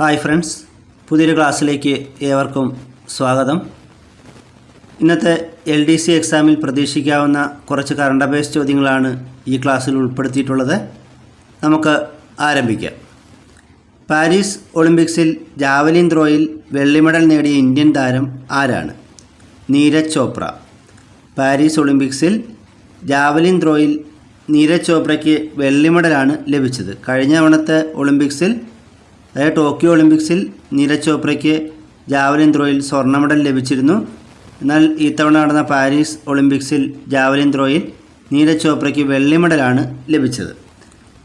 Hi friends പുതിയൊരു ക്ലാസ്സിലേക്ക് ഏവർക്കും സ്വാഗതം. ഇന്നത്തെ എൽ ഡി സി എക്സാമിൽ പ്രതീക്ഷിക്കാവുന്ന കുറച്ച് കറണ്ട് അഫയേഴ്സ് ചോദ്യങ്ങളാണ് ഈ ക്ലാസ്സിൽ ഉൾപ്പെടുത്തിയിട്ടുള്ളത്. നമുക്ക് ആരംഭിക്കാം. പാരീസ് ഒളിമ്പിക്സിൽ ജാവലിൻ ത്രോയിൽ വെള്ളി മെഡൽ നേടിയ ഇന്ത്യൻ താരം ആരാണ്? നീരജ് ചോപ്ര. പാരീസ് ഒളിമ്പിക്സിൽ ജാവലിൻ ത്രോയിൽ നീരജ് ചോപ്രയ്ക്ക് വെള്ളി മെഡലാണ് ലഭിച്ചത്. കഴിഞ്ഞ തവണത്തെ ഒളിമ്പിക്സിൽ അതായത് ടോക്കിയോ ഒളിമ്പിക്സിൽ നീരജ് ചോപ്രയ്ക്ക് ജാവലിൻ ത്രോയിൽ സ്വർണ മെഡൽ ലഭിച്ചിരുന്നു. എന്നാൽ ഇത്തവണ നടന്ന പാരീസ് ഒളിമ്പിക്സിൽ ജാവലിൻ ത്രോയിൽ നീരജ് ചോപ്രയ്ക്ക് വെള്ളി മെഡലാണ് ലഭിച്ചത്.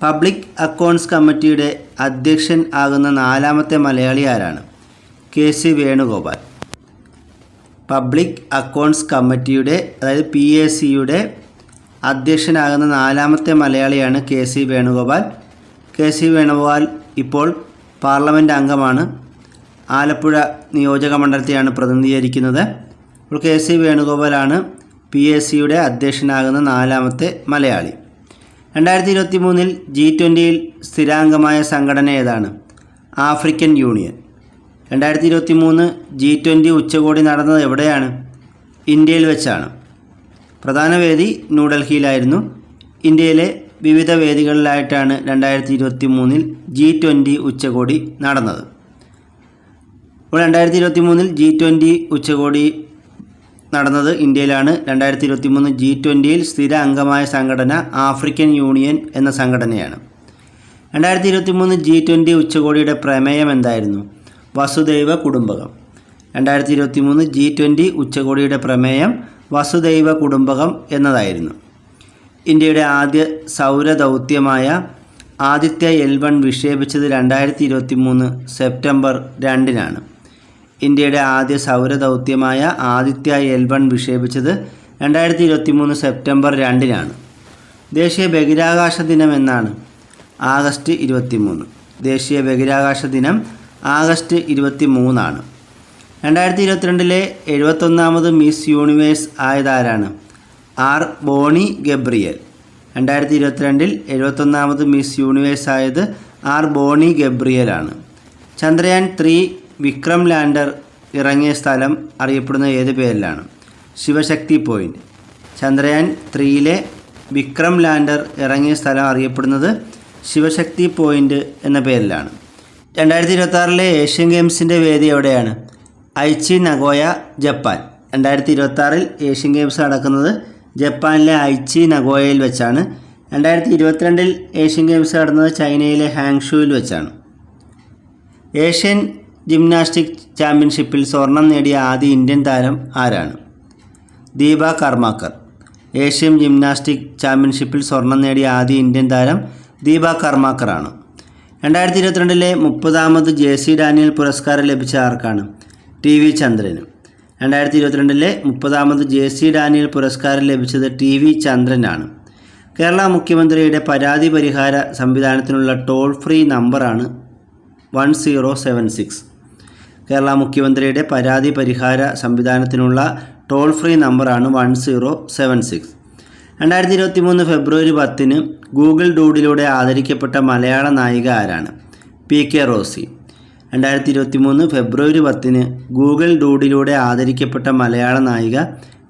പബ്ലിക് അക്കൗണ്ട്സ് കമ്മിറ്റിയുടെ അധ്യക്ഷൻ ആകുന്ന നാലാമത്തെ മലയാളി ആരാണ്? K C Venugopal. Public accounts കമ്മിറ്റിയുടെ അതായത് പി എ സിയുടെ അധ്യക്ഷനാകുന്ന നാലാമത്തെ മലയാളിയാണ് K C Venugopal. K C Venugopal ഇപ്പോൾ പാർലമെന്റ് അംഗമാണ് ആലപ്പുഴ നിയോജക മണ്ഡലത്തെയാണ് പ്രതിനിധീകരിക്കുന്നത്. അപ്പോൾ കെ സി വേണുഗോപാലാണ് പി എസ് സിയുടെ അധ്യക്ഷനാകുന്ന നാലാമത്തെ മലയാളി. രണ്ടായിരത്തി ഇരുപത്തി മൂന്നിൽ ജി ട്വന്റിയിൽ സ്ഥിരാംഗമായ സംഘടന ഏതാണ്? African union. രണ്ടായിരത്തി ഇരുപത്തി മൂന്ന് ജി ട്വന്റി ഉച്ചകോടി നടന്നത് എവിടെയാണ്? ഇന്ത്യയിൽ വെച്ചാണ്. പ്രധാന വേദി ന്യൂഡൽഹിയിലായിരുന്നു. ഇന്ത്യയിലെ വിവിധ വേദികളിലായിട്ടാണ് രണ്ടായിരത്തി ഇരുപത്തി മൂന്നിൽ ജി ട്വന്റി ഉച്ചകോടി നടന്നത്. അപ്പോൾ രണ്ടായിരത്തി ഇരുപത്തി മൂന്നിൽ ജി ട്വന്റി ഉച്ചകോടി നടന്നത് ഇന്ത്യയിലാണ്. രണ്ടായിരത്തി ഇരുപത്തി മൂന്ന് ജി ട്വന്റിയിൽ സ്ഥിര അംഗമായ സംഘടന ആഫ്രിക്കൻ യൂണിയൻ എന്ന സംഘടനയാണ്. രണ്ടായിരത്തി ഇരുപത്തി മൂന്ന് ജി ട്വന്റി ഉച്ചകോടിയുടെ പ്രമേയം എന്തായിരുന്നു? വസുദൈവ കുടുംബകം. രണ്ടായിരത്തി ഇരുപത്തി മൂന്ന് ജി ട്വന്റി ഉച്ചകോടിയുടെ പ്രമേയം വസുദൈവ കുടുംബകം എന്നതായിരുന്നു. ഇന്ത്യയുടെ ആദ്യ സൗരദൗത്യമായ ആദിത്യ എൽ വൺ വിക്ഷേപിച്ചത് രണ്ടായിരത്തി ഇരുപത്തി മൂന്ന് സെപ്റ്റംബർ രണ്ടിനാണ്. ഇന്ത്യയുടെ ആദ്യ സൗരദൗത്യമായ ആദിത്യ എൽ വൺ വിക്ഷേപിച്ചത് രണ്ടായിരത്തി ഇരുപത്തി മൂന്ന് സെപ്റ്റംബർ രണ്ടിനാണ്. ദേശീയ ബഹിരാകാശ ദിനം എന്നാണ് ആഗസ്റ്റ് ഇരുപത്തി മൂന്ന് ദേശീയ ബഹിരാകാശ ദിനം ആഗസ്റ്റ് ഇരുപത്തി മൂന്നാണ് രണ്ടായിരത്തി ഇരുപത്തിരണ്ടിലെ എഴുപത്തൊന്നാമത് miss Universe ആയതാരാണ്? R Bonney Gabriel. രണ്ടായിരത്തി ഇരുപത്തിരണ്ടിൽ എഴുപത്തൊന്നാമത് മിസ് യൂണിവേഴ്സ് ആയത് ആർ ബോണി ഗബ്രിയലാണ്. ചന്ദ്രയാൻ ത്രീ വിക്രം ലാൻഡർ ഇറങ്ങിയ സ്ഥലം അറിയപ്പെടുന്ന ഏത് പേരിലാണ്? ശിവശക്തി പോയിന്റ് ചന്ദ്രയാൻ ത്രീയിലെ വിക്രം ലാൻഡർ ഇറങ്ങിയ സ്ഥലം അറിയപ്പെടുന്നത് ശിവശക്തി പോയിന്റ് എന്ന പേരിലാണ്. രണ്ടായിരത്തി ഇരുപത്തി ഏഷ്യൻ ഗെയിംസിന്റെ വേദി എവിടെയാണ്? Aichi Nagoya Japan. രണ്ടായിരത്തി ഇരുപത്താറിൽ ഏഷ്യൻ ഗെയിംസ് നടക്കുന്നത് ജപ്പാനിലെ ഐച്ചി നഗോയയിൽ വെച്ചാണ്. രണ്ടായിരത്തി ഇരുപത്തിരണ്ടിൽ ഏഷ്യൻ ഗെയിംസ് നടന്നത് ചൈനയിലെ ഹാങ്ഷുവിൽ വെച്ചാണ്. ഏഷ്യൻ ജിംനാസ്റ്റിക് ചാമ്പ്യൻഷിപ്പിൽ സ്വർണം നേടിയ ആദ്യ ഇന്ത്യൻ താരം ആരാണ്? ദീപ കർമാക്കർ. ഏഷ്യൻ ജിംനാസ്റ്റിക് ചാമ്പ്യൻഷിപ്പിൽ സ്വർണം നേടിയ ആദ്യ ഇന്ത്യൻ താരം ദീപ കർമാക്കറാണ്. രണ്ടായിരത്തി ഇരുപത്തിരണ്ടിലെ മുപ്പതാമത് ജെ സി ഡാനിയൽ പുരസ്കാരം ലഭിച്ച ആർക്കാണ്? ടി വി ചന്ദ്രന്. രണ്ടായിരത്തി ഇരുപത്തിരണ്ടിലെ മുപ്പതാമത് ജെ സി ഡാനിയൽ പുരസ്കാരം ലഭിച്ചത് ടി വി ചന്ദ്രനാണ്. കേരള മുഖ്യമന്ത്രിയുടെ പരാതി പരിഹാര സംവിധാനത്തിനുള്ള ടോൾ ഫ്രീ നമ്പറാണ് one zero seven six. Kerala മുഖ്യമന്ത്രിയുടെ പരാതി പരിഹാര സംവിധാനത്തിനുള്ള ടോൾ ഫ്രീ നമ്പറാണ് വൺ സീറോ സെവൻ സിക്സ്. രണ്ടായിരത്തി ഇരുപത്തി മൂന്ന് ഫെബ്രുവരി പത്തിന് ഗൂഗിൾ ഡൂഡിലൂടെ ആദരിക്കപ്പെട്ട മലയാള നായിക ആരാണ്? P K Rosy. രണ്ടായിരത്തി ഇരുപത്തി മൂന്ന് ഫെബ്രുവരി പത്തിന് ഗൂഗിൾ ഡൂഡിലൂടെ ആദരിക്കപ്പെട്ട മലയാള നായിക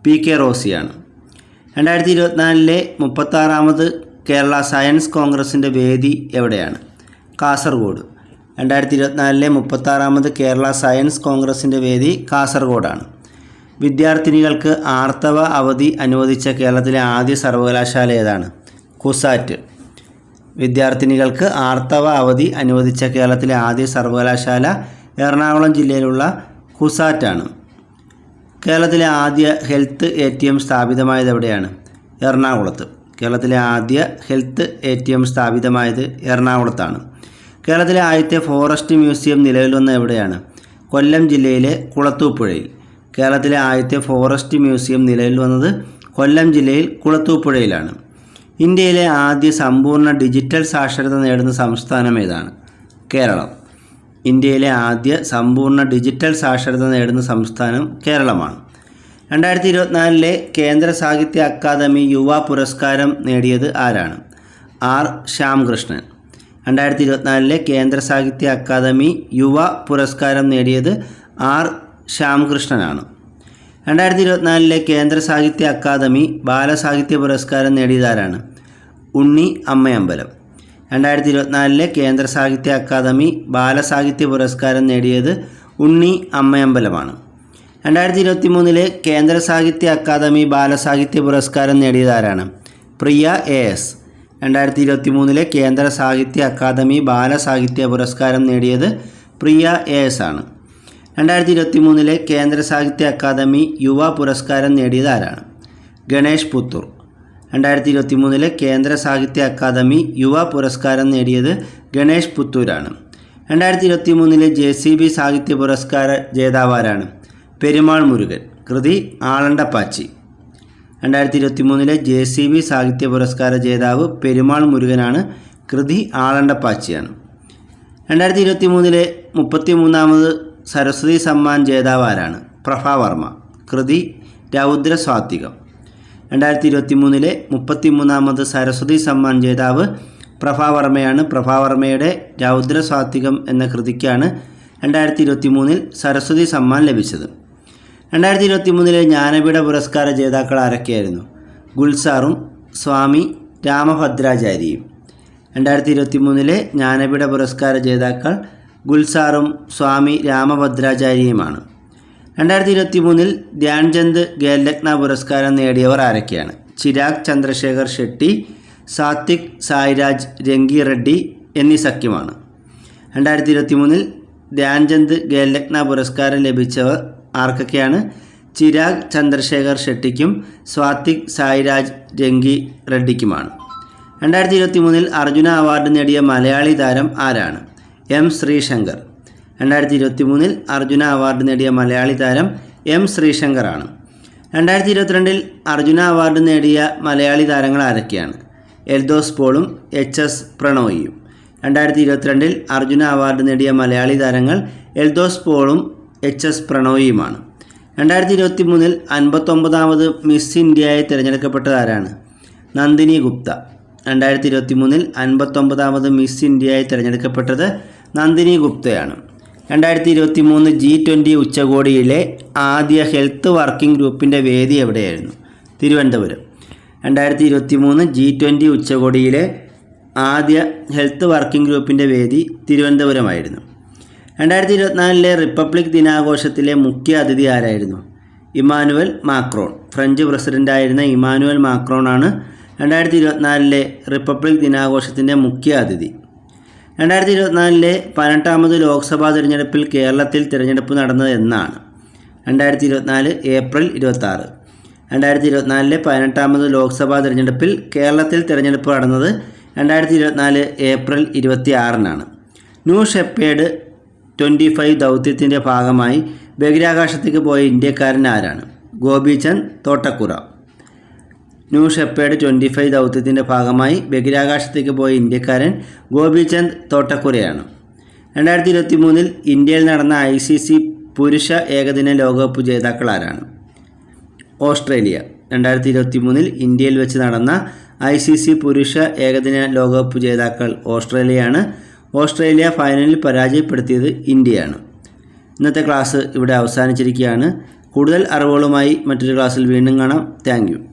പി കെ റോസിയാണ്. രണ്ടായിരത്തി ഇരുപത്തിനാലിലെ മുപ്പത്താറാമത് കേരള സയൻസ് കോൺഗ്രസിന്റെ വേദി എവിടെയാണ്? കാസർഗോഡ്. രണ്ടായിരത്തി ഇരുപത്തിനാലിലെ മുപ്പത്താറാമത് കേരള സയൻസ് കോൺഗ്രസിന്റെ വേദി കാസർഗോഡാണ്. വിദ്യാർത്ഥിനികൾക്ക് ആർത്തവ അവധി അനുവദിച്ച കേരളത്തിലെ ആദ്യ സർവകലാശാല ഏതാണ്? കുസാറ്റ്. വിദ്യാർത്ഥിനികൾക്ക് ആർത്തവ അവധി അനുവദിച്ച കേരളത്തിലെ ആദ്യ സർവകലാശാല എറണാകുളം ജില്ലയിലുള്ള കുസാറ്റാണ്. കേരളത്തിലെ ആദ്യ ഹെൽത്ത് എ ടി എം സ്ഥാപിതമായത് എവിടെയാണ്? എറണാകുളത്ത്. കേരളത്തിലെ ആദ്യ ഹെൽത്ത് എ ടി എം സ്ഥാപിതമായത് എറണാകുളത്താണ്. കേരളത്തിലെ ആദ്യത്തെ ഫോറസ്റ്റ് മ്യൂസിയം നിലവിൽ വന്ന എവിടെയാണ്? കൊല്ലം ജില്ലയിലെ കുളത്തൂപ്പുഴയിൽ. കേരളത്തിലെ ആദ്യത്തെ ഫോറസ്റ്റ് മ്യൂസിയം നിലവിൽ വന്നത് കൊല്ലം ജില്ലയിൽ കുളത്തൂപ്പുഴയിലാണ്. ഇന്ത്യയിലെ ആദ്യ സമ്പൂർണ ഡിജിറ്റൽ സാക്ഷരത നേടുന്ന സംസ്ഥാനം ഏതാണ്? കേരളം. ഇന്ത്യയിലെ ആദ്യ സമ്പൂർണ ഡിജിറ്റൽ സാക്ഷരത നേടുന്ന സംസ്ഥാനം കേരളമാണ്. രണ്ടായിരത്തി ഇരുപത്തിനാലിലെ കേന്ദ്ര സാഹിത്യ അക്കാദമി യുവ പുരസ്കാരം നേടിയത് ആരാണ്? ആർ. ശ്യാംകൃഷ്ണൻ. രണ്ടായിരത്തി ഇരുപത്തിനാലിലെ കേന്ദ്ര സാഹിത്യ അക്കാദമി യുവ പുരസ്കാരം നേടിയത് ആർ. ശ്യാമകൃഷ്ണനാണ് രണ്ടായിരത്തി ഇരുപത്തിനാലിലെ കേന്ദ്ര സാഹിത്യ അക്കാദമി ബാലസാഹിത്യ പുരസ്കാരം നേടിയതാരാണ്? ഉണ്ണി അമ്മയമ്പലം. രണ്ടായിരത്തി ഇരുപത്തിനാലിലെ കേന്ദ്ര സാഹിത്യ അക്കാദമി ബാലസാഹിത്യ പുരസ്കാരം നേടിയത് ഉണ്ണി അമ്മയമ്പലമാണ്. രണ്ടായിരത്തി ഇരുപത്തി മൂന്നിലെ കേന്ദ്ര സാഹിത്യ അക്കാദമി ബാലസാഹിത്യ പുരസ്കാരം നേടിയതാരാണ്? പ്രിയ എ എസ്. രണ്ടായിരത്തി ഇരുപത്തി മൂന്നിലെ കേന്ദ്ര സാഹിത്യ അക്കാദമി ബാലസാഹിത്യ പുരസ്കാരം നേടിയത് പ്രിയ എ എസ് ആണ്. രണ്ടായിരത്തി ഇരുപത്തി മൂന്നിലെ കേന്ദ്ര സാഹിത്യ അക്കാദമി യുവ പുരസ്കാരം നേടിയത് ആരാണ്? ഗണേഷ് പുത്തൂർ. രണ്ടായിരത്തി ഇരുപത്തി മൂന്നിലെ കേന്ദ്ര സാഹിത്യ അക്കാദമി യുവ പുരസ്കാരം നേടിയത് ഗണേഷ് പുത്തൂരാണ്. രണ്ടായിരത്തി ഇരുപത്തി മൂന്നിലെ ജെ സി ബി സാഹിത്യ പുരസ്കാര ജേതാവാരാണ് പെരുമാൾ മുരുകൻ. കൃതി ആളണ്ടപ്പാച്ചി. രണ്ടായിരത്തി ഇരുപത്തി മൂന്നിലെ ജെ സി ബി സാഹിത്യ പുരസ്കാര ജേതാവ് പെരുമാൾ മുരുകനാണ്. കൃതി ആളണ്ടപ്പാച്ചിയാണ്. രണ്ടായിരത്തി ഇരുപത്തി മൂന്നിലെ മുപ്പത്തി മൂന്നാമത് സരസ്വതി സമ്മാൻ ജേതാവ് ആരാണ് പ്രഭാവർമ്മ കൃതി രൗദ്രസ്വാത്വികം. രണ്ടായിരത്തി ഇരുപത്തി മൂന്നിലെ മുപ്പത്തി മൂന്നാമത് സരസ്വതി സമ്മാൻ ജേതാവ് പ്രഭാവർമ്മയാണ് പ്രഭാവർമ്മയുടെ രൗദ്ര സ്വാത്വികം എന്ന കൃതിക്കാണ് രണ്ടായിരത്തി ഇരുപത്തി മൂന്നിൽ സരസ്വതി സമ്മാൻ ലഭിച്ചത്. രണ്ടായിരത്തി ഇരുപത്തി മൂന്നിലെ ജ്ഞാനപീഠ പുരസ്കാര ജേതാക്കൾ ആരൊക്കെയായിരുന്നു? ഗുൽസാറും സ്വാമി രാമഭദ്രാചാര്യയും. രണ്ടായിരത്തി ഇരുപത്തി മൂന്നിലെ ജ്ഞാനപീഠ പുരസ്കാര ജേതാക്കൾ ഗുൽസാറും സ്വാമി രാമഭദ്രാചാര്യയുമാണ്. രണ്ടായിരത്തി ഇരുപത്തി മൂന്നിൽ ധ്യാൻചന്ദ് ഖേൽരത്ന പുരസ്കാരം നേടിയവർ ആരൊക്കെയാണ്? ചിരാഗ് ചന്ദ്രശേഖർ ഷെട്ടി സാത്വിക് സായിരാജ് രംഗി റെഡ്ഡി എന്നീ സഖ്യമാണ്. രണ്ടായിരത്തി ഇരുപത്തി മൂന്നിൽ ധ്യാൻചന്ദ് ഖേൽരത്ന പുരസ്കാരം ലഭിച്ചവർ ആർക്കൊക്കെയാണ്? ചിരാഗ് ചന്ദ്രശേഖർ ഷെട്ടിക്കും സ്വാത്വിക് സായിരാജ് രംഗി റെഡ്ഡിക്കുമാണ് രണ്ടായിരത്തി ഇരുപത്തി മൂന്നിൽ അർജുന അവാർഡ് നേടിയ മലയാളി താരം ആരാണ്? എം ശ്രീശങ്കർ. രണ്ടായിരത്തി ഇരുപത്തി മൂന്നിൽ അർജുന അവാർഡ് നേടിയ മലയാളി താരം എം ശ്രീശങ്കറാണ്. രണ്ടായിരത്തി ഇരുപത്തിരണ്ടിൽ അർജുന അവാർഡ് നേടിയ മലയാളി താരങ്ങൾ ആരൊക്കെയാണ്? എൽദോസ് പോളും എച്ച് എസ് പ്രണോയിയും. രണ്ടായിരത്തി ഇരുപത്തിരണ്ടിൽ അർജുന അവാർഡ് നേടിയ മലയാളി താരങ്ങൾ എൽദോസ് പോളും എച്ച് എസ് പ്രണോയിയുമാണ്. രണ്ടായിരത്തി ഇരുപത്തി മൂന്നിൽ അൻപത്തൊമ്പതാമത് മിസ് ഇന്ത്യയായി തിരഞ്ഞെടുക്കപ്പെട്ടത് ആരാണ്? നന്ദിനി ഗുപ്ത. രണ്ടായിരത്തി ഇരുപത്തി മൂന്നിൽ അൻപത്തൊമ്പതാമത് മിസ് ഇന്ത്യയായി തിരഞ്ഞെടുക്കപ്പെട്ടത് നന്ദിനി ഗുപ്തയാണ്. രണ്ടായിരത്തി ഇരുപത്തി മൂന്ന് ജി ട്വന്റി ഉച്ചകോടിയിലെ ആദ്യ ഹെൽത്ത് വർക്കിംഗ് ഗ്രൂപ്പിന്റെ വേദി എവിടെയായിരുന്നു? തിരുവനന്തപുരം. രണ്ടായിരത്തി ഇരുപത്തി മൂന്ന് ജി ട്വന്റി ഉച്ചകോടിയിലെ ആദ്യ ഹെൽത്ത് വർക്കിംഗ് ഗ്രൂപ്പിന്റെ വേദി തിരുവനന്തപുരമായിരുന്നു. രണ്ടായിരത്തി ഇരുപത്തിനാലിലെ റിപ്പബ്ലിക് ദിനാഘോഷത്തിലെ മുഖ്യ അതിഥി ആരായിരുന്നു? Emmanuel Macron. ഫ്രഞ്ച് പ്രസിഡന്റായിരുന്ന ഇമാനുവൽ മാക്രോണാണ് രണ്ടായിരത്തി ഇരുപത്തിനാലിലെ റിപ്പബ്ലിക് ദിനാഘോഷത്തിന്റെ മുഖ്യ അതിഥി. രണ്ടായിരത്തി ഇരുപത്തിനാലിലെ പതിനെട്ടാമത് ലോക്സഭാ തിരഞ്ഞെടുപ്പിൽ കേരളത്തിൽ തിരഞ്ഞെടുപ്പ് നടന്നത് എന്നാണ്. രണ്ടായിരത്തി ഇരുപത്തിനാല് ഏപ്രിൽ ഇരുപത്താറ് രണ്ടായിരത്തി ഇരുപത്തിനാലിലെ പതിനെട്ടാമത് ലോക്സഭാ തിരഞ്ഞെടുപ്പിൽ കേരളത്തിൽ തിരഞ്ഞെടുപ്പ് നടന്നത് രണ്ടായിരത്തി ഇരുപത്തിനാല് ഏപ്രിൽ ഇരുപത്തി ആറിനാണ് ന്യൂ ഷെപ്പേഡ് ട്വന്റി ഫൈവ് ദൗത്യത്തിന്റെ ഭാഗമായി ബഹിരാകാശത്തേക്ക് പോയ ഇന്ത്യക്കാരൻ ആരാണ്? Gopichand Thotakura. New Shepard twenty five ദൗത്യത്തിന്റെ ഭാഗമായി ബഹിരാകാശത്തേക്ക് പോയ ഇന്ത്യക്കാരൻ ഗോപിചന്ദ് തോട്ടക്കുരയാണ്. രണ്ടായിരത്തി ഇരുപത്തി മൂന്നിൽ ഇന്ത്യയിൽ നടന്ന ഐ സി സി പുരുഷ ഏകദിന ലോകകപ്പ് ജേതാക്കൾ ആരാണ്? ഓസ്ട്രേലിയ. രണ്ടായിരത്തി ഇരുപത്തി മൂന്നിൽ ഇന്ത്യയിൽ വെച്ച് നടന്ന ഐ സി സി പുരുഷ ഏകദിന ലോകകപ്പ് ജേതാക്കൾ ഓസ്ട്രേലിയയാണ്. ഓസ്ട്രേലിയ ഫൈനലിൽ പരാജയപ്പെടുത്തിയത് ഇന്ത്യയാണ്. ഇന്നത്തെ ക്ലാസ് ഇവിടെ അവസാനിച്ചിരിക്കുകയാണ്. കൂടുതൽ അറിവുകളുമായി മറ്റൊരു ക്ലാസ്സിൽ വീണ്ടും കാണാം. താങ്ക്